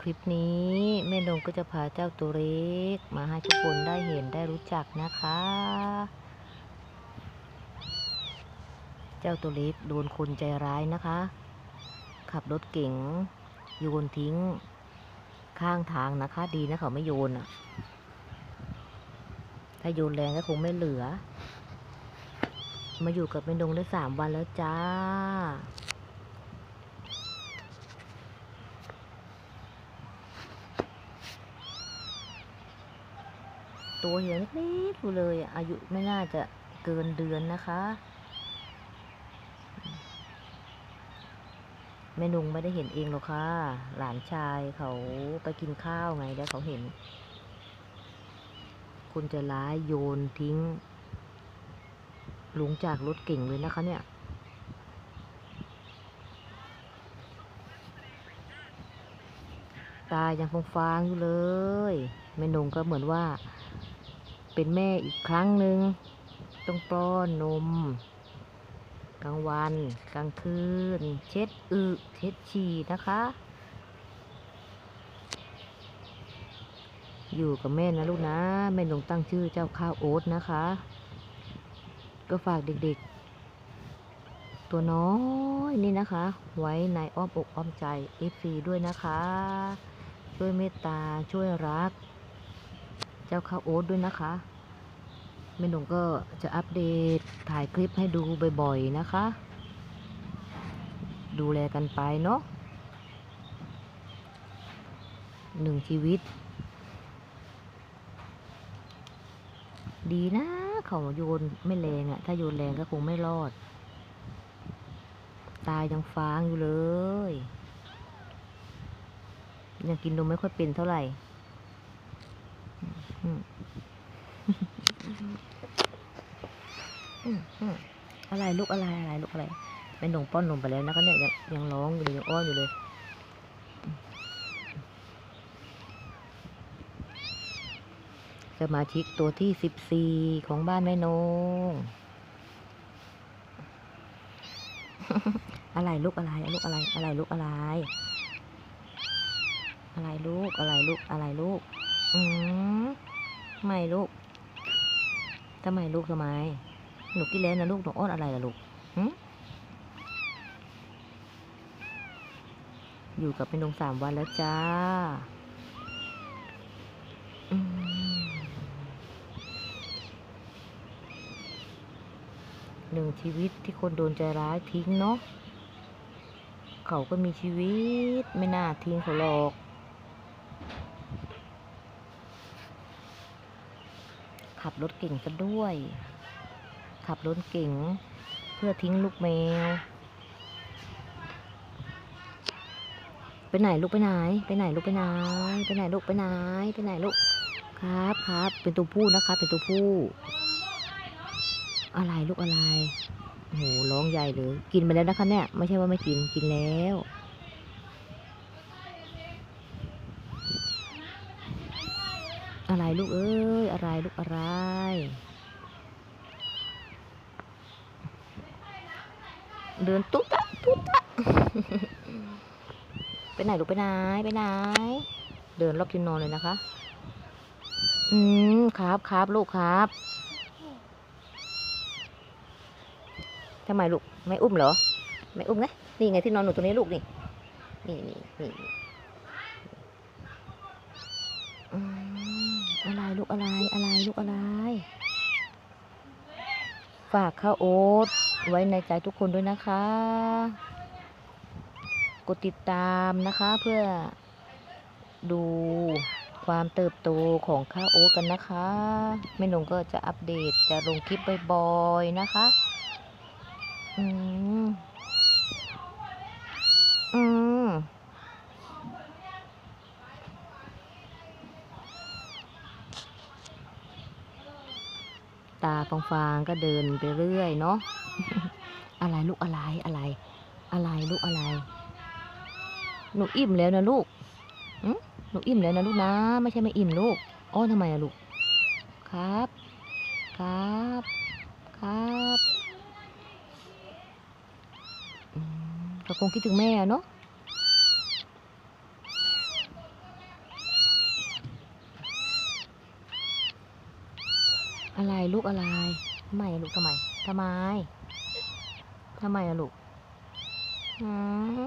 คลิปนี้แม่นงก็จะพาเจ้าตัวเล็ก มาให้ทุกคนได้เห็นได้รู้จักนะคะ เจ้าตัวเล็กโดนคนใจร้ายนะคะ ขับรถเก๋งโยนทิ้ง ข้างทางนะคะ ดีนะเขาไม่โยนอะถ้าโยนแรงก็คงไม่เหลือ มาอยู่กับแม่นงได้สามวันแล้วจ้า ตัวเหี่ยนิดๆอยู่เลย อายุไม่น่าจะเกินเดือนนะคะแม่นุงไม่ได้เห็นเองหรอกค่ะ หลานชายเขาไปกินข้าวไงแล้วเขาเห็น คุณจะร้ายโยนทิ้งลงจากรถเก่งเลยนะคะเนี่ยตายังฟงฟางอยู่เลยแม่นงก็เหมือนว่า เป็นแม่อีกครั้งหนึ่งต้องป้อนนม กลางวัน กลางคืน เช็ดอึเช็ดฉี่นะคะ อยู่กับแม่นะลูกนะ แม่นงตั้งชื่อเจ้าข้าวโอ๊ตนะคะ ก็ฝากเด็กๆ ตัวน้อยนี่นะคะ ไว้ในอ้อมอกอ้อมใจ FC ด้วยนะคะ ช่วยเมตตาช่วยรัก เจ้าข้าวโอ๊ตด้วยนะคะแม่หนุ่มก็จะอัปเดตถ่ายคลิปให้ดูบ่อยๆนะคะ ดูแลกันไปเนาะหนึ่งชีวิต ดีนะเขาโยนไม่แรงอะถ้าโยนแรงก็คงไม่รอด ตายยังฟางอยู่เลย ยังกินนมไม่ค่อยเป็นเท่าไหร่ อะไรลูกอะไรอะไรลูกอะไรแม่หนงป้อนนมไปแล้วนะคะเนี่ยยังยังร้องอยู่เลยยังอ้อนอยู่เลยสมาชิกตัวที่สิบสี่ของบ้านแม่นง อะไรลูกอะไรลูกอะไร อะไรลูกอะไร อะไรลูกอะไรลูกอะไรลูก อืม ไมลูกทำไมลูกทำไม หนูกินแล้วนะลูกหนูอ้อนอะไรล่ะลูกหึอยู่กับเป็นดงสามวันแล้วจ้าหนึ่งชีวิตที่คนโดนใจร้ายทิ้งเนาะเขาก็มีชีวิตไม่น่าทิ้งเขาหรอก ขับรถเก่งซะด้วย ขับรถเก่งเพื่อทิ้งลูกแมว ไปไหนลูกไปไหน ไปไหนลูกไปไหน ไปไหนลูกไปไหน ไปไหนลูก ครับครับ เป็นตัวผู้นะคะเป็นตัวผู้ อะไรลูกอะไรโอ้โหร้องใหญ่เลย กินไปแล้วนะคะเนี่ย ไม่ใช่ว่าไม่กิน กินแล้ว อะไรลูกเอ้ยอะไรลูกอะไร เดินตุ๊ตะตุ๊ตะไปไหนลูกไปไหนไปไหน เดินรอบที่นอนเลยนะคะ อืมครับครับลูกครับทำไมลูกไม่อุ้มเหรอ ไม่อุ้มไงนี่ไงที่นอนหนูตรงนี้ลูกนี่ นี่นี่นี่อืม อะไรลูกอะไรอะไรลูกอะไร ฝากข้าวโอ๊ตไว้ในใจทุกคนด้วยนะคะ กดติดตามนะคะเพื่อดูความเติบโตของข้าวโอ๊ตกันนะคะแม่หนงก็จะอัปเดตจะลงคลิปบ่อยๆนะคะ อืม ตาฟางๆก็เดินไปเรื่อยเนาะอะไรลูกอะไรอะไร อะไรลูกอะไร หนูอิ่มแล้วนะลูกหึหนูอิ่มแล้วนะลูกนะ ไม่ใช่ไม่อิ่มลูกอ้อทำไมอะลูก ครับ ครับ ครับก็คงคิดถึงแม่เนาะ อะไรลูกอะไรทำไมลูกทำไมทำไมทำไมอะลูกหืม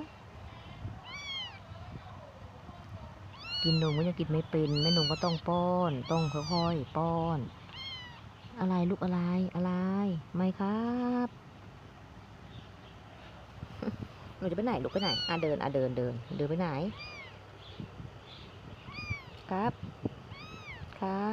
กินนมก็ยังกินไม่เป็นแม่นมก็ต้องป้อน ต้องค่อยๆป้อน อะไรลูกอะไรอะไร ไม่ครับหนูจะไปไหนลูกไปไหนอะเดินอะเดินเดินเดินไปไหน ครับ ครับ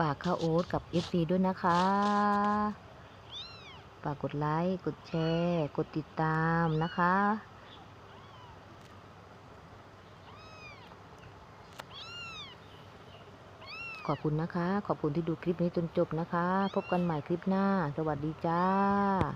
ฝากข้าวโอ๊ตกับ FC ด้วยนะคะ ฝากกดไลค์กดแชร์ กดติดตามนะคะ ขอบคุณนะคะ ขอบคุณที่ดูคลิปนี้จนจบนะคะ พบกันใหม่คลิปหน้า สวัสดีจ้า